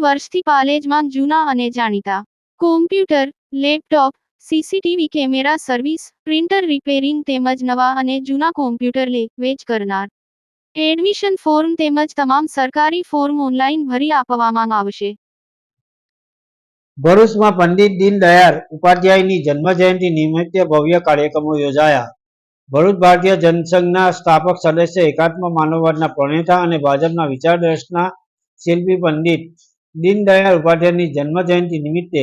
વર્ષથી પાલેજમાં જૂના અને જાણીતા. Computer, laptop, CCTV camera service, printer repairing તેમજ નવા અને જૂના કોમ્પ્યુટર લે, વેચ કરનાર. એડમિશન ફોર્મ તેમજ તમામ સરકારી ફોર્મ ઓનલાઈન ભરી આપવામાં આવશે. ભરૂચમાં પંડિત દીનદયાળ ઉપાધ્યાયની જન્મજયંતિ નિમિત્તે ભવ્ય કાર્યક્રમો યોજાયા. ભરૂચ ભારતીય જનસંઘના સ્થાપક સદસ્ય એકાત્મ માનવવાદના પ્રણેતા અને ભાજપના વિચારદર્શના શિલ્પી પંડિત દીનદયાળ ઉપાધ્યાયની જન્મજયંતિ નિમિત્તે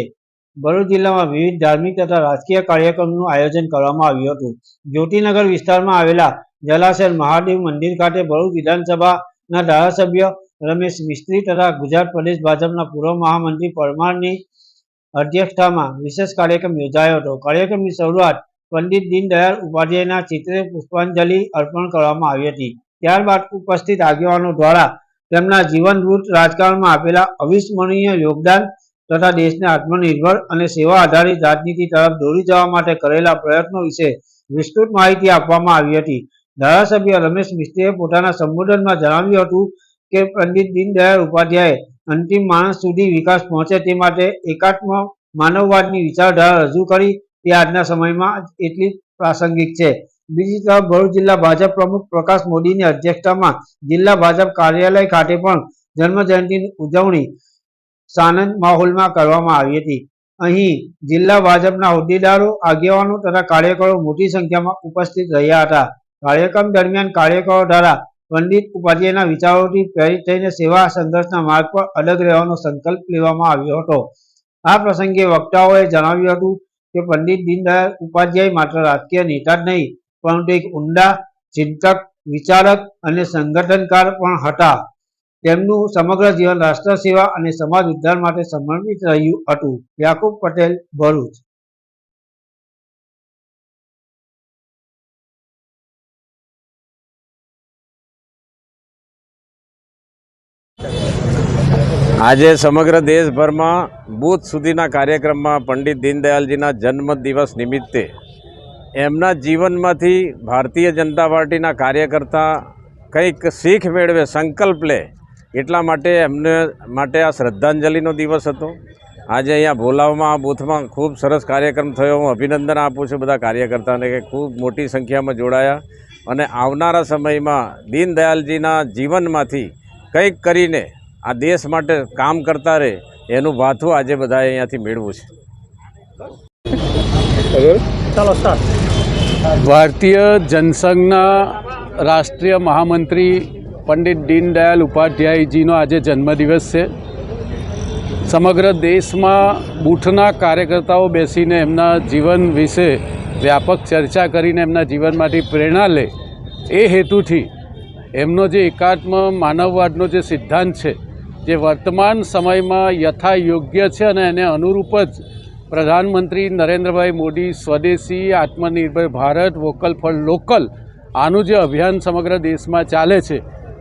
ભરૂચ જિલ્લામાં વિવિધ ધાર્મિક તથા રાજકીય કાર્યક્રમનું આયોજન કરવામાં આવ્યું હતું. જ્યોતિનગર વિસ્તારમાં આવેલા જલાશય મહાદેવ મંદિર ખાતે ભરૂચ વિધાનસભાના ધારાસભ્ય રમેશ મિસ્ત્રી તથા ગુજરાત પ્રદેશ ભાજપના પૂર્વ મહામંત્રી પરમારની અધ્યક્ષતામાં વિશેષ કાર્યક્રમ યોજાયો હતો. કાર્યક્રમની શરૂઆત પંડિત દીનદયાળ ઉપાધ્યાયના ચિત્રે પુષ્પાંજલિ અર્પણ કરવામાં આવી હતી. ત્યારબાદ ઉપસ્થિત આગેવાનો દ્વારા તેમના જીવનભૂત રાજકારણમાં આપેલા અવિસ્મરણીય યોગદાન તથા દેશને આત્મનિર્ભર અને સેવા આધારિત રાજનીતિ તરફ દોરી જવા માટે કરેલા પ્રયત્નો વિશે વિસ્તૃત માહિતી આપવામાં આવી હતી. ધારાસભ્ય રમેશ મિસ્ત્રીએ પોતાના સંબોધનમાં જણાવ્યું હતું કે પંડિત દીનદયાળ ઉપાધ્યાય અંતિમ માણસ સુધી વિકાસ પહોંચે તે માટે એકાત્મ માનવવાદની વિચારધારા રજૂ કરી તે આજના સમયમાં એટલી પ્રાસંગિક છે. બીજી તરફ ભરૂચ જિલ્લા ભાજપ પ્રમુખ પ્રકાશ મોદીની અધ્યક્ષતામાં જિલ્લા ભાજપ કાર્યાલય ખાતે પણ જન્મજયંતિની ઉજવણી સાનંદ માહોલમાં કરવામાં આવી હતી. અહીં જિલ્લા ભાજપના હોદ્દેદારો, આગેવાનો તથા કાર્યકરો મોટી સંખ્યામાં ઉપસ્થિત રહ્યા હતા. કાર્યક્રમ દરમિયાન કાર્યકરો દ્વારા પંડિત ઉપાધ્યાયના વિચારોથી પ્રેરિત થઈને સેવા સંઘર્ષના માર્ગ પર અડગ રહેવાનો સંકલ્પ લેવામાં આવ્યો હતો. આ પ્રસંગે વક્તાઓએ જણાવ્યું હતું કે પંડિત દીનદયાળ ઉપાધ્યાય માત્ર રાજકીય નેતા જ નહીં પરંતુ એક ઊંડા ચિંતક, વિચારક અને સંગઠનકાર પણ હતા. તેમનું સમગ્ર જીવન રાષ્ટ્ર સેવા અને સમાજ ઉદ્ધાર માટે સમર્પિત રહ્યું હતું. યાકુબ પટેલ, ભરૂચ. આજે સમગ્ર દેશભરમાં બૂથ સુધીના કાર્યક્રમમાં પંડિત દીનદયાલજીના જન્મદિવસ નિમિત્તે એમના જીવનમાંથી ભારતીય જનતા પાર્ટીના કાર્યકર્તા કંઈક શીખ મેળવે સંકલ્પ લે એટલા માટે એમને માટે આ શ્રદ્ધાંજલિનો દિવસ હતો. આજે અહીંયા ભોલાવમાં આ બૂથમાં ખૂબ સરસ કાર્યક્રમ થયો. હું અભિનંદન આપું છું બધા કાર્યકર્તાને કે ખૂબ મોટી સંખ્યામાં જોડાયા અને આવનારા સમયમાં દીનદયાલજીના જીવનમાંથી કંઈક કરીને આ દેશ માટે કામ કરતા રહે એનું ભાથું આજે બધાએ અહીંયાથી મેળવું છે. ભારતીય જનસંઘના રાષ્ટ્રીય મહામંત્રી પંડિત દીનદયાલ ઉપાધ્યાયજીનો આજે જન્મદિવસ છે. સમગ્ર દેશમાં બૂથના કાર્યકર્તાઓ બેસીને એમના જીવન વિશે વ્યાપક ચર્ચા કરીને એમના જીવનમાંથી પ્રેરણા લે એ હેતુથી એમનો જે એકાત્મ માનવવાદનો જે સિદ્ધાંત છે, જે વર્તમાન સમયમાં યથા યોગ્ય છે અને એને અનુરૂપ જ પ્રધાનમંત્રી નરેન્દ્રભાઈ મોદી સ્વદેશી આત્મનિર્ભર ભારત વોકલ ફોર લોકલ આનું જે અભિયાન સમગ્ર દેશમાં ચાલે છે,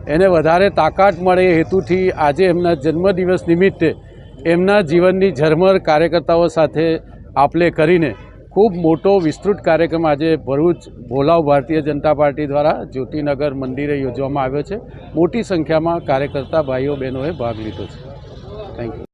એને વધારે તાકાત મળે એ હેતુથી આજે એમના જન્મદિવસ નિમિત્તે એમના જીવનની ઝરમર કાર્યકર્તાઓ સાથે આપલે કરીને ખૂબ મોટો વિસ્તૃત કાર્યક્રમ આજે ભરૂચ ભોલાવ ભારતીય જનતા પાર્ટી દ્વારા જ્યોતિનગર મંદિરે યોજવામાં આવ્યો છે. મોટી સંખ્યામાં કાર્યકર્તા ભાઈઓ બહેનોએ ભાગ લીધો છે. Thank you